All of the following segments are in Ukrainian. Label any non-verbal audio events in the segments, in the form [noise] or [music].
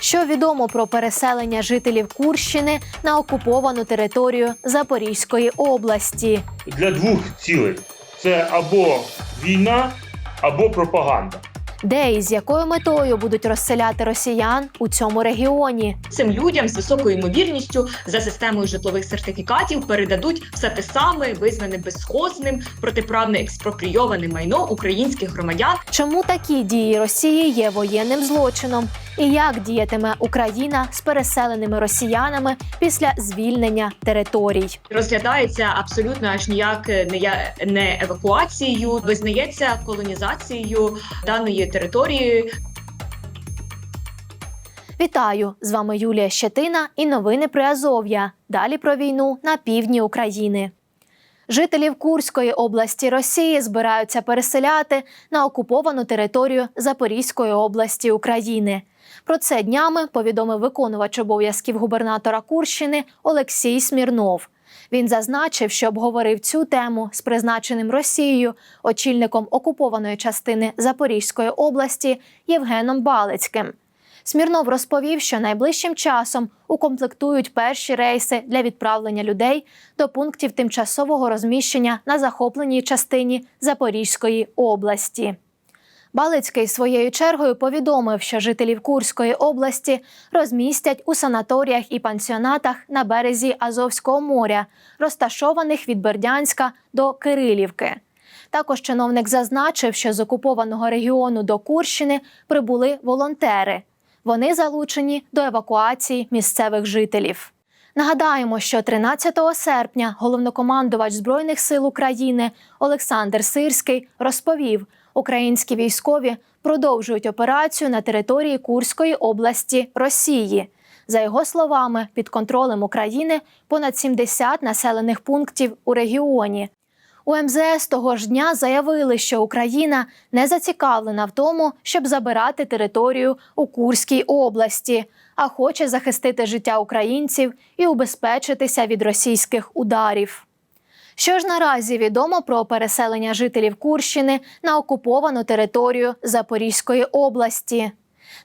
Що відомо про переселення жителів Курщини на окуповану територію Запорізької області? для двох цілей: це або війна, або пропаганда. Де і з якою метою будуть розселяти росіян у цьому регіоні? Цим людям з високою ймовірністю за системою житлових сертифікатів передадуть все те саме визнане безсхозним, протиправне експропрійоване майно українських громадян. Чому такі дії Росії є воєнним злочином? І як діятиме Україна з переселеними росіянами після звільнення територій? Розглядається абсолютно аж ніяк не я не евакуацією, визнається колонізацією даної території. Вітаю! З вами Юлія Щетина і новини при Азов'я. Далі про війну на півдні України. Жителів Курської області Росії збираються переселяти на окуповану територію Запорізької області України. Про це днями повідомив виконувач обов'язків губернатора Курщини Олексій Смірнов. Він зазначив, що обговорив цю тему з призначеним Росією очільником окупованої частини Запорізької області Євгеном Балицьким. Смірнов розповів, що найближчим часом укомплектують перші рейси для відправлення людей до пунктів тимчасового розміщення на захопленій частині Запорізької області. Балицький своєю чергою повідомив, що жителів Курської області розмістять у санаторіях і пансіонатах на березі Азовського моря, розташованих від Бердянська до Кирилівки. Також чиновник зазначив, що з окупованого регіону до Курщини прибули волонтери. Вони залучені до евакуації місцевих жителів. Нагадаємо, що 13 серпня головнокомандувач Збройних сил України Олександр Сирський розповів, українські військові продовжують операцію на території Курської області Росії. За його словами, під контролем України понад 70 населених пунктів у регіоні. У МЗС того ж дня заявили, що Україна не зацікавлена в тому, щоб забирати територію у Курській області, а хоче захистити життя українців і убезпечитися від російських ударів. Що ж наразі відомо про переселення жителів Курщини на окуповану територію Запорізької області?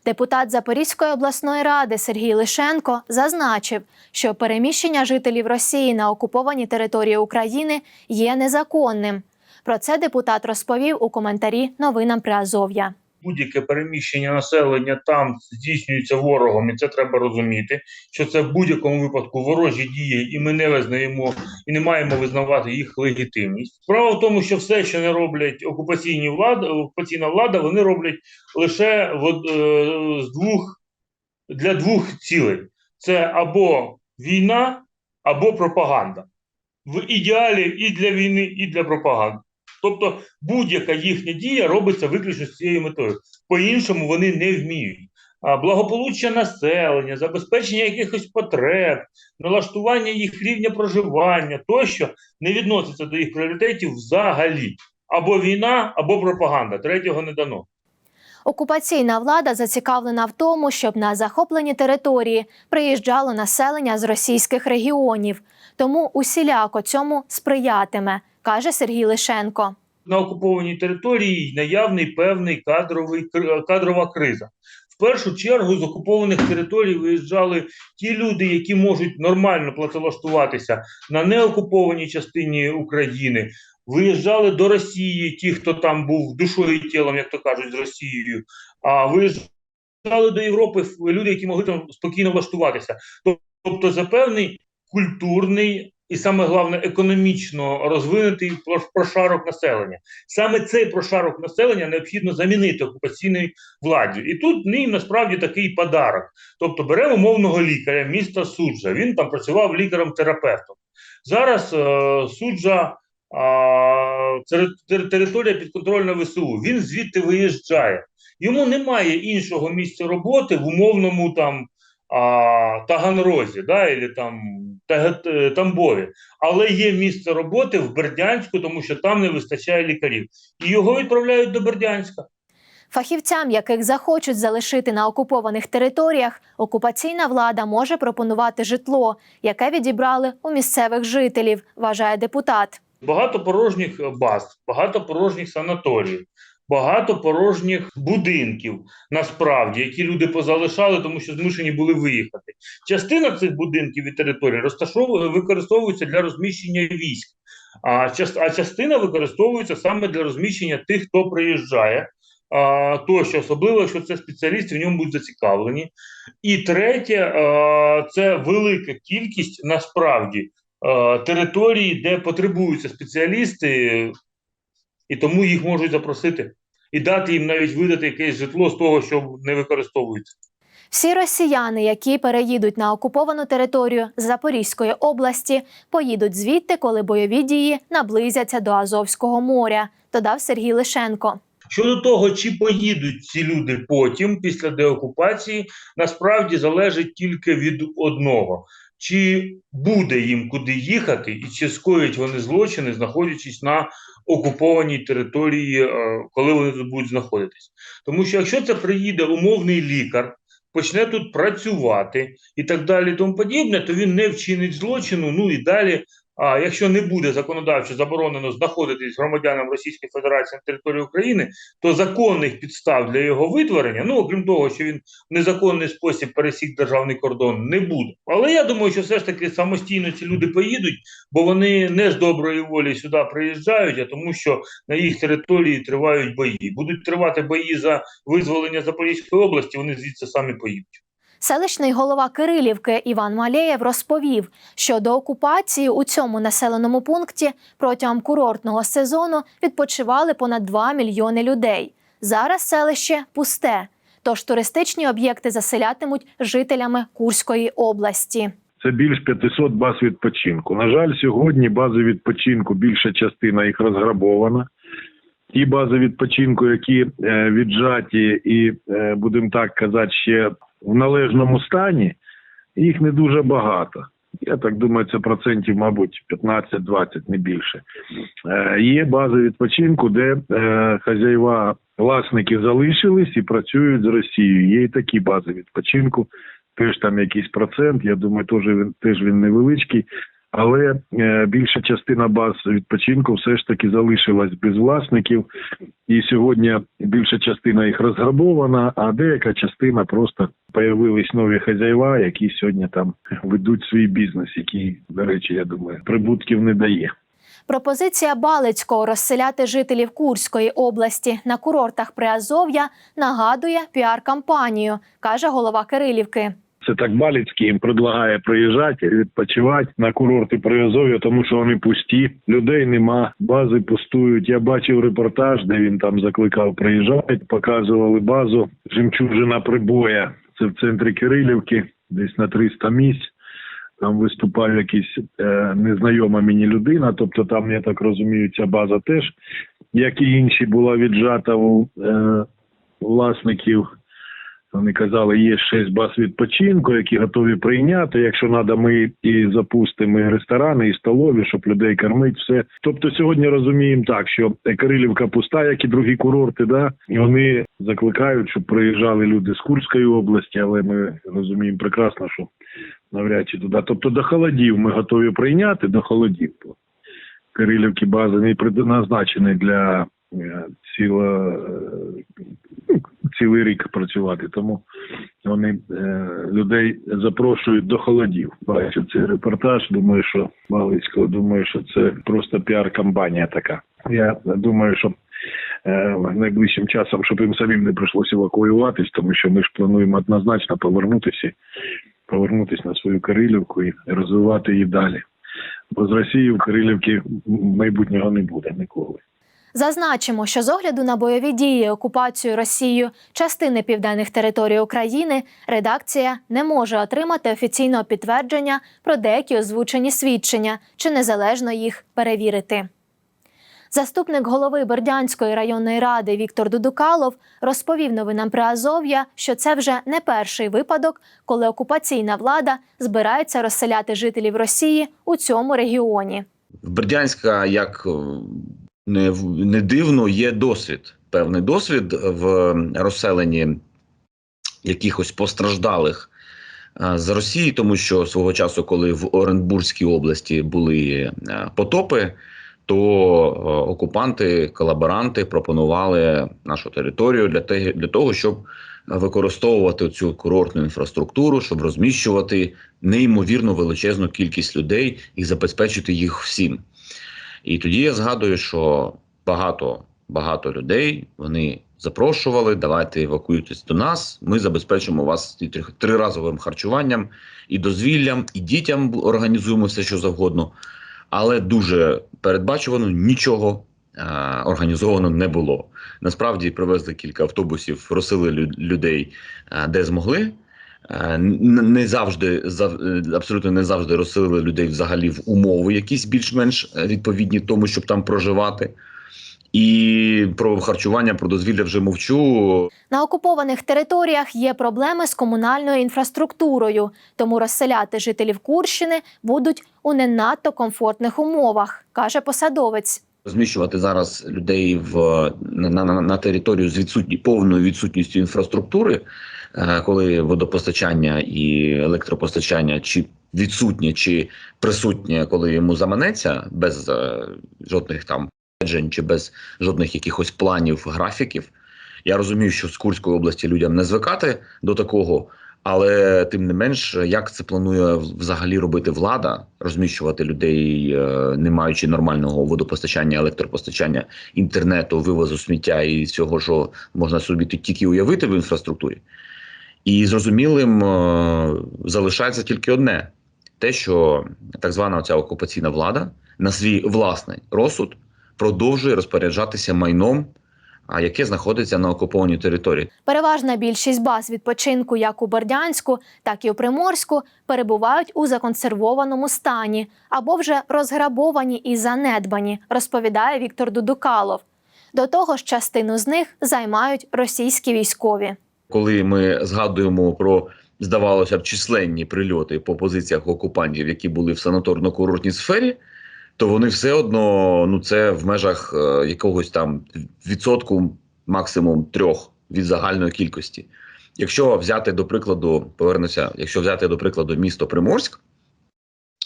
Депутат Запорізької обласної ради Сергій Лишенко зазначив, що переміщення жителів Росії на окуповані території України є незаконним. Про це депутат розповів у коментарі новинам Приазов'я. Будь-яке переміщення населення там здійснюється ворогом, і це треба розуміти. Що це в будь-якому випадку ворожі дії, і ми не визнаємо і не маємо визнавати їх легітимність. Справа в тому, що все, що не роблять окупаційні влади, окупаційна влада, вони роблять лише в, е, з двох для двох цілей: це або війна, або пропаганда. В ідеалі і для війни, і для пропаганди. Тобто будь-яка їхня дія робиться виключно з цією метою. По-іншому вони не вміють. А благополуччя населення, забезпечення якихось потреб, налаштування їх рівня проживання тощо не відноситься до їх пріоритетів взагалі. Або війна, або пропаганда. Третього не дано. Окупаційна влада зацікавлена в тому, щоб на захоплені території приїжджало населення з російських регіонів, тому усіляко цьому сприятиме, каже Сергій Лишенко. на окупованій території наявний певний кадровий кадрова криза. В першу чергу з окупованих територій виїжджали ті люди, які можуть нормально працевлаштуватися на неокупованій частині України. Виїжджали до Росії, ті, хто там був душою і тілом, як то кажуть, з Росією. А виїжджали до Європи люди, які могли там спокійно влаштуватися. Тобто, за певний культурний і саме головне економічно розвинутий прошарок населення. Саме цей прошарок населення необхідно замінити окупаційній владі. І тут ним насправді такий подарок. Тобто беремо мовного лікаря міста Суджа. Він там працював лікарем-терапевтом. Зараз е, суджа. Територія підконтрольна ВСУ. Він звідти виїжджає. Йому немає іншого місця роботи в умовному там а, Таганрозі, да, або там е, Тамбові. Але є місце роботи в Бердянську, тому що там не вистачає лікарів. І його відправляють до Бердянська. Фахівцям, яких захочуть залишити на окупованих територіях, окупаційна влада може пропонувати житло, яке відібрали у місцевих жителів, вважає депутат. Багато порожніх баз, багато порожніх санаторіїв, багато порожніх будинків, насправді, які люди позалишали, тому що змушені були виїхати. Частина цих будинків і територій розташовує використовується для розміщення військ, а, а частина використовується саме для розміщення тих, хто приїжджає. Тощо, особливо, якщо це спеціалісти, в ньому будуть зацікавлені. І третє, це велика кількість насправді а, територій, де потребуються спеціалісти, і тому їх можуть запросити і дати їм навіть видати якесь житло з того, що не використовується. Всі росіяни, які переїдуть на окуповану територію Запорізької області, поїдуть звідти, коли бойові дії наблизяться до Азовського моря, додав Сергій Лишенко. Щодо того, чи поїдуть ці люди потім, після деокупації, насправді залежить тільки від одного: чи буде їм куди їхати, і чи скоять вони злочини, знаходячись на окупованій території, е, коли вони тут будуть знаходитись. Тому що якщо це приїде умовний лікар, почне тут працювати і так далі, тому подібне, то він не вчинить злочину. Ну і далі. А якщо не буде законодавчо заборонено знаходитись громадянам Російської Федерації на території України, то законних підстав для його витворення, ну окрім того, що він в незаконний спосіб пересік державний кордон, не буде. Але я думаю, що все ж таки самостійно ці люди поїдуть, бо вони не з доброї волі сюди приїжджають, а тому, що на їх території тривають бої. Будуть тривати бої за визволення Запорізької області. Вони звідси самі поїдуть. Селищний голова Кирилівки Іван Малєєв розповів, що до окупації у цьому населеному пункті протягом курортного сезону відпочивали понад 2 мільйони людей. Зараз селище пусте, тож туристичні об'єкти заселятимуть жителями Курської області. Це більш 500 баз відпочинку. На жаль, сьогодні бази відпочинку більша частина їх розграбована. Ті бази відпочинку, які е, віджаті і, е, будемо так казати, ще в належному стані, їх не дуже багато. Я так думаю, це процентів, мабуть, 15-20, не більше. Е, є бази відпочинку, де е, хазяїва власники залишились і працюють з Росією. Є і такі бази відпочинку теж там якийсь процент. Я думаю, теж він теж він невеличкий. Але е, більша частина баз відпочинку все ж таки залишилась без власників, і сьогодні більша частина їх розграбована, а деяка частина просто появились нові хазяїва, які сьогодні там ведуть свій бізнес, який, до речі, я думаю, прибутків не дає. Пропозиція Балицького розселяти жителів Курської області на курортах Приазов'я нагадує піар-кампанію, каже голова Кирилівки. Це так Баліцький їм предлагає приїжджати, відпочивати на курорти Приазов'я, тому що вони пусті, людей нема, бази пустують. Я бачив репортаж, де він там закликав приїжджати, показували базу Жемчужина прибоя. Це в центрі Кирилівки, десь на 300 місць. Там виступав якийсь е, незнайома мені людина. Тобто, там, я так розумію, ця база теж, як і інші, була віджата у е, власників вони казали, є шість баз відпочинку, які готові прийняти. Якщо треба, ми і запустимо і ресторани, і столові, щоб людей кормити, все. Тобто сьогодні розуміємо так, що Кирилівка пуста, як і другі курорти, да і вони закликають, щоб приїжджали люди з Курської області, але ми розуміємо прекрасно, що навряд чи туди. Тобто до холодів ми готові прийняти до холодів. Кирилівки бази не предназначені для е, ціло, е, цілий рік працювати. Тому вони е, людей запрошують до холодів. Бачу цей репортаж. Думаю, що Малицького, думаю, що це просто піар-кампанія така. Я думаю, що е, найближчим часом, щоб їм самим не прийшлося евакуюватись, тому що ми ж плануємо однозначно повернутися, повернутися на свою Кирилівку і розвивати її далі. Бо з Росією в Кирилівки майбутнього не буде ніколи. Зазначимо, що з огляду на бойові дії, окупацію Росією частини південних територій України, редакція не може отримати офіційного підтвердження про деякі озвучені свідчення чи незалежно їх перевірити. Заступник голови Бердянської районної ради Віктор Дудукалов розповів новинам про Азов'я, що це вже не перший випадок, коли окупаційна влада збирається розселяти жителів Росії у цьому регіоні. Бердянська, як не, не дивно, є досвід, певний досвід в розселенні якихось постраждалих е, з Росії, тому що свого часу, коли в Оренбурзькій області були е, потопи, то е, окупанти, колаборанти пропонували нашу територію для, те, для того, щоб використовувати цю курортну інфраструктуру, щоб розміщувати неймовірно величезну кількість людей і забезпечити їх всім. І тоді я згадую, що багато багато людей вони запрошували, давайте евакуюйтесь до нас. Ми забезпечимо вас триразовим харчуванням, і дозвіллям, і дітям організуємо все, що завгодно. Але дуже передбачувано нічого е, організовано не було. Насправді привезли кілька автобусів, розсили лю- людей, е, де змогли. Е, Не завжди зав- е, абсолютно не завжди розсилили людей взагалі в умови, якісь більш-менш е, відповідні тому, щоб там проживати. І про харчування, про дозвілля вже мовчу. На окупованих територіях є проблеми з комунальною інфраструктурою, тому розселяти жителів Курщини будуть у не надто комфортних умовах, каже посадовець. Розміщувати зараз людей в на, на, на територію з відсутні повною відсутністю інфраструктури, е, коли водопостачання і електропостачання чи відсутнє, чи присутнє, коли йому заманеться, без е, жодних там попереджень чи без жодних якихось планів, графіків. Я розумію, що з Курської області людям не звикати до такого, але тим не менш, як це планує взагалі робити влада, розміщувати людей, е, не маючи нормального водопостачання, електропостачання, інтернету, вивозу сміття і всього, що можна собі тільки уявити в інфраструктурі. І зрозумілим е, залишається тільки одне: те, що так звана ця окупаційна влада на свій власний розсуд продовжує розпоряджатися майном, яке знаходиться на окупованій території. Переважна більшість баз відпочинку як у Бердянську, так і у Приморську перебувають у законсервованому стані або вже розграбовані і занедбані, розповідає Віктор Дудукалов. До того ж, частину з них займають російські військові. коли ми згадуємо про здавалося б численні прильоти по позиціях окупантів, які були в санаторно-курортній сфері, то вони все одно ну це в межах е, якогось там відсотку, максимум трьох від загальної кількості. Якщо взяти до прикладу, повернуся, якщо взяти до прикладу місто Приморськ,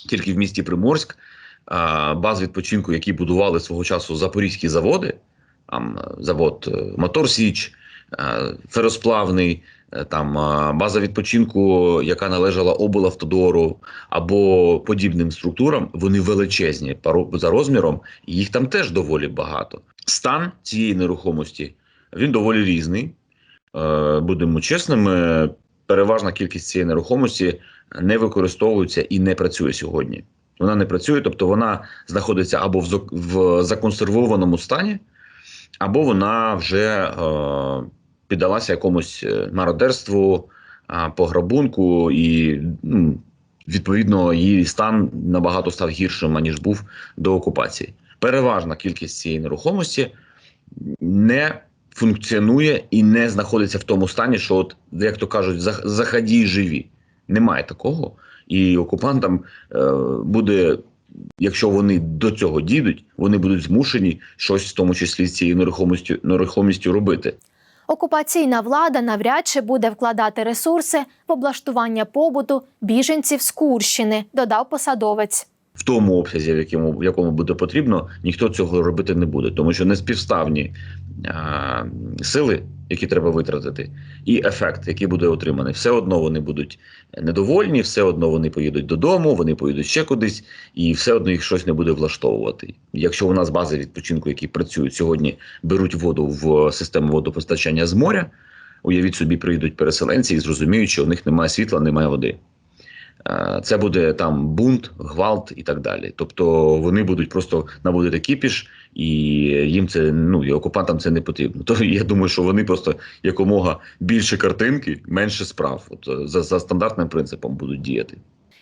тільки в місті Приморськ а, баз відпочинку, які будували свого часу запорізькі заводи, там е, завод е, Мотор Січ, е, феросплавний, е, там е, база відпочинку, яка належала облавтодору або подібним структурам, вони величезні за розміром, і їх там теж доволі багато. Стан цієї нерухомості він доволі різний. Е, Будемо чесними, переважна кількість цієї нерухомості не використовується і не працює сьогодні. Вона не працює, тобто вона знаходиться або в, законсервованому стані, або вона вже е, піддалася якомусь е, мародерству, пограбунку, і ну, відповідно її стан набагато став гіршим, аніж був до окупації. Переважна кількість цієї нерухомості не функціонує і не знаходиться в тому стані, що, от, як то кажуть, «зах- заході живі. Немає такого. І окупантам е, буде якщо вони до цього дійдуть, вони будуть змушені щось в тому числі з цією нерухомістю нерухомістю робити. Окупаційна влада навряд чи буде вкладати ресурси в облаштування побуту біженців з Курщини, додав посадовець. В тому обсязі, в якому, в якому буде потрібно, ніхто цього робити не буде, тому що неспівставні а, сили, які треба витратити, і ефект, який буде отриманий, все одно вони будуть недовольні, все одно вони поїдуть додому, вони поїдуть ще кудись, і все одно їх щось не буде влаштовувати. Якщо у нас бази відпочинку, які працюють сьогодні, беруть воду в систему водопостачання з моря, уявіть собі, приїдуть переселенці і зрозуміють, що у них немає світла, немає води. Е, Це буде там бунт, гвалт і так далі. Тобто вони будуть просто наводити кіпіш, і їм це ну і окупантам це не потрібно. [laughs] То я думаю, що вони просто якомога більше картинки, менше справ. От е, за, за стандартним принципом будуть діяти.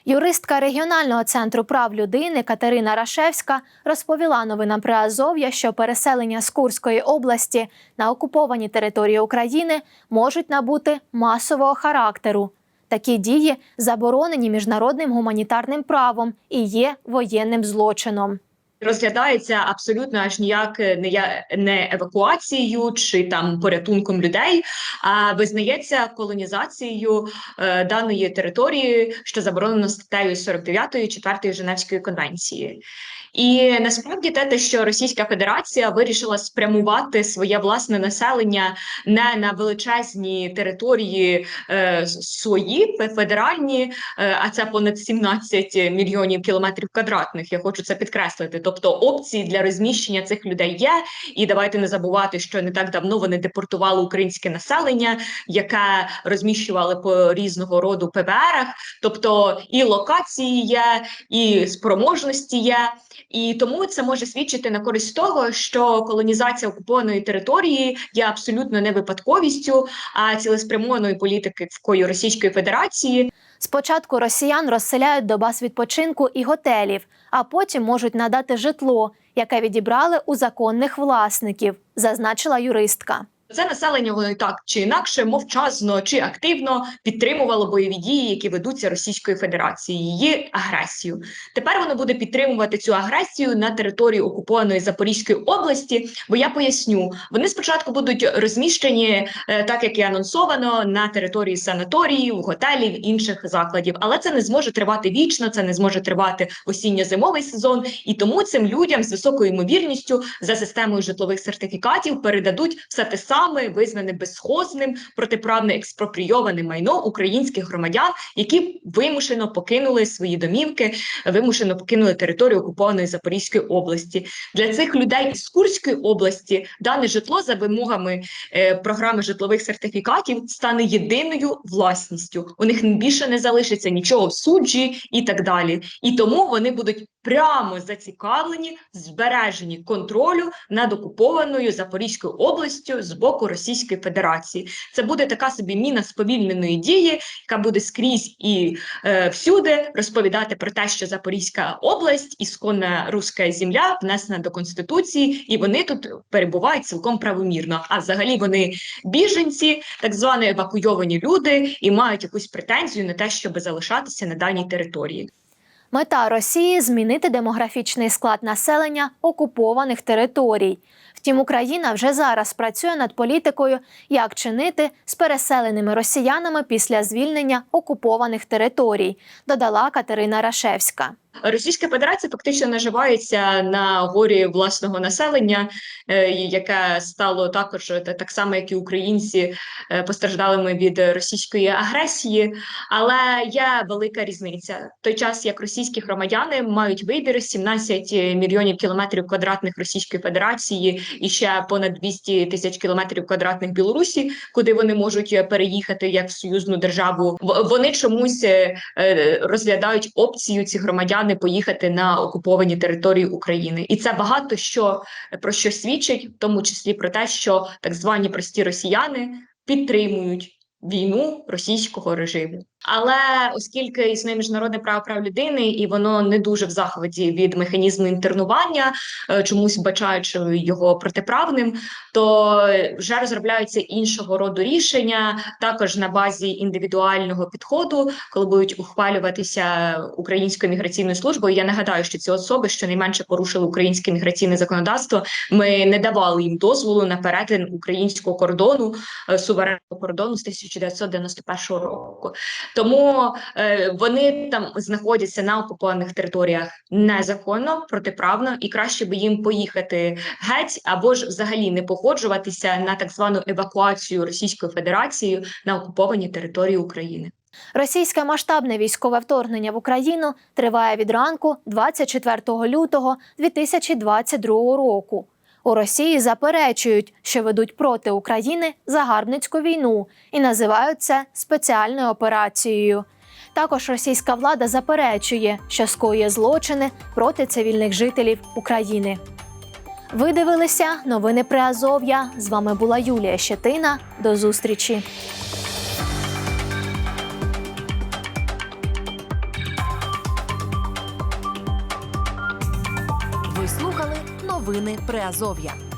Юристка регіонального центру прав людини Катерина Рашевська розповіла новинам Приазов'я, що переселення з Курської області на окуповані території України можуть набути масового характеру. Такі дії заборонені міжнародним гуманітарним правом і є воєнним злочином. розглядається абсолютно аж ніяк не я не евакуацією чи там порятунком людей, а визнається колонізацією е, даної території, що заборонено статтею 49 4 Женевської конвенції. І насправді те, те, що Російська Федерація вирішила спрямувати своє власне населення не на величезні території е, свої федеральні, е, а це понад 17 мільйонів кілометрів квадратних. Я хочу це підкреслити. Тобто опції для розміщення цих людей є. І давайте не забувати, що не так давно вони депортували українське населення, яке розміщували по різного роду ПВРах. Тобто і локації є, і спроможності є. І тому це може свідчити на користь того, що колонізація окупованої території є абсолютно не випадковістю, а цілеспрямованою політикою Російської Федерації. Спочатку росіян розселяють до баз відпочинку і готелів, а потім можуть надати житло, яке відібрали у законних власників, зазначила юристка. Це населення так чи інакше, мовчазно чи активно підтримувало бойові дії, які ведуться Російською Федерацією, її агресію. Тепер воно буде підтримувати цю агресію на території окупованої Запорізької області. Бо я поясню, вони спочатку будуть розміщені, е, так як і анонсовано, на території санаторіїв, готелів, інших закладів. Але це не зможе тривати вічно, це не зможе тривати осінньо-зимовий сезон, і тому цим людям з високою ймовірністю за системою житлових сертифікатів передадуть все те саме визнане безсхозним, протиправне експропрійоване майно українських громадян, які вимушено покинули свої домівки, вимушено покинули територію окупованої Запорізької області. Для цих людей із Курської області дане житло за вимогами е, програми житлових сертифікатів стане єдиною власністю. У них більше не залишиться нічого в суджі і так далі. І тому вони будуть прямо зацікавлені в збереженні контролю над окупованою Запорізькою областю з боку Російської Федерації. Це буде така собі міна сповільненої дії, яка буде скрізь і е, всюди розповідати про те, що Запорізька область, ісконна руська земля, внесена до конституції, і вони тут перебувають цілком правомірно. А взагалі вони біженці, так звані евакуйовані люди, і мають якусь претензію на те, щоб залишатися на даній території. Мета Росії змінити демографічний склад населення окупованих територій. Втім, Україна вже зараз працює над політикою, як чинити з переселеними росіянами після звільнення окупованих територій, додала Катерина Рашевська. Російська Федерація фактично наживається на горі власного населення, е, яке стало також так само, як і українці, е, постраждалими від російської агресії. Але є велика різниця. Той час як російські громадяни мають вибір 17 мільйонів кілометрів квадратних Російської Федерації і ще понад 200 тисяч кілометрів квадратних Білорусі, куди вони можуть переїхати як в союзну державу. Вони чомусь е, розглядають опцію ці громадяни поїхати на окуповані території України, і це багато що про що свідчить, в тому числі про те, що так звані прості росіяни підтримують війну російського режиму. Але оскільки існує міжнародне право прав людини, і воно не дуже в захваті від механізму інтернування, е, чомусь вбачаючи його протиправним, то вже розробляються іншого роду рішення, також на базі індивідуального підходу, коли будуть ухвалюватися українською міграційною службою. Я нагадаю, що ці особи щонайменше порушили українське міграційне законодавство. Ми не давали їм дозволу на перетин українського кордону е, суверенного кордону з 1991 року. Тому е, вони там знаходяться на окупованих територіях незаконно, протиправно, і краще би їм поїхати геть або ж взагалі не погоджуватися на так звану евакуацію Російською Федерацією на окуповані території України. Російське масштабне військове вторгнення в Україну триває від ранку 24 лютого 2022 року. У Росії заперечують, що ведуть проти України загарбницьку війну і називають це спеціальною операцією. Також російська влада заперечує, що скоює злочини проти цивільних жителів України. Ви дивилися новини при Азов'я. З вами була Юлія Щетина. До зустрічі. Новини Приазов'я.